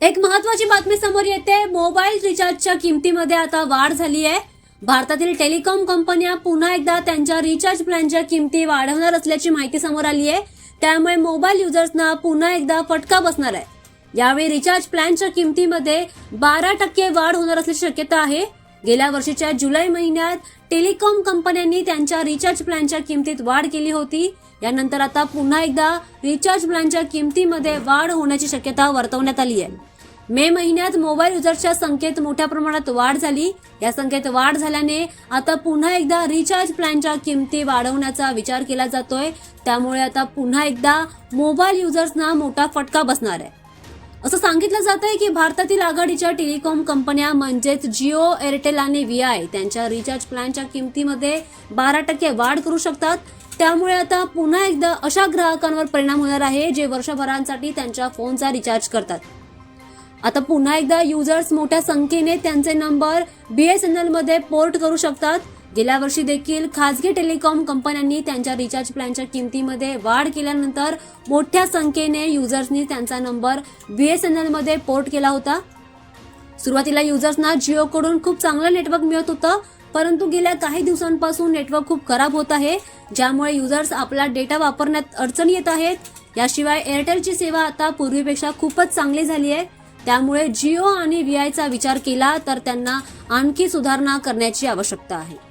एक महत्वाची बातमी समोर येते. मोबाईल रिचार्जच्या किमतीमध्ये आता वाढ झाली आहे. भारतातील टेलिकॉम कंपन्या पुन्हा एकदा त्यांच्या रिचार्ज प्लॅनच्या किमती वाढवणार असल्याची माहिती समोर आली आहे. त्यामुळे मोबाईल युजर्सना पुन्हा एकदा फटका बसणार आहे. यावेळी रिचार्ज प्लॅनच्या किमतीमध्ये बारा टक्के वाढ होणार असल्याची शक्यता आहे. गेल्या वर्षीच्या जुलै महिन्यात टेलिकॉम कंपन्यांनी त्यांच्या रिचार्ज प्लॅनच्या किमतीत वाढ केली होती. यानंतर आता पुन्हा एकदा रिचार्ज प्लॅनच्या किमतीमध्ये वाढ होण्याची शक्यता वर्तवण्यात आली आहे. मे महिन्यात मोबाईल युजर्सच्या संख्येत मोठ्या प्रमाणात वाढ झाली. या संख्येत वाढ झाल्याने आता पुन्हा एकदा रिचार्ज प्लॅनच्या किमती वाढवण्याचा विचार केला जातोय. त्यामुळे आता पुन्हा एकदा मोबाईल युजर्सना मोठा फटका बसणार आहे. असं सांगितलं जात आहे की भारतातील आघाडीच्या टेलिकॉम कंपन्या म्हणजेच जिओ एअरटेल आणि व्हीआय त्यांच्या रिचार्ज प्लॅनच्या किमतीमध्ये बारा टक्के वाढ करू शकतात. त्यामुळे आता पुन्हा एकदा अशा ग्राहकांवर परिणाम होणार आहे जे वर्षभरांसाठी त्यांच्या फोनचा रिचार्ज करतात. आता पुन्हा एकदा युजर्स मोठ्या संख्येने त्यांचे नंबर बीएसएनएलमध्ये पोर्ट करू शकतात. गेल्या वर्षी देखील खासगी टेलिकॉम कंपन्यांनी त्यांच्या रिचार्ज प्लॅनच्या किमतीमध्ये वाढ केल्यानंतर मोठ्या संख्येने युजर्सनी त्यांचा नंबर बीएसएनएलमध्ये पोर्ट केला होता. सुरुवातीला युजर्सना जिओकडून खूप चांगलं नेटवर्क मिळत होतं परंतु गेल्या काही दिवसांपासून नेटवर्क खूप खराब होत आहे ज्यामुळे युजर्स आपला डेटा वापरण्यात अडचणी येत आहेत. याशिवाय एअरटेलची सेवा आता पूर्वीपेक्षा खूपच चांगली झाली आहे. त्यामुळे जिओ आणि व्हीआयचा विचार केला तर त्यांना आणखी सुधारणा करण्याची आवश्यकता आहे.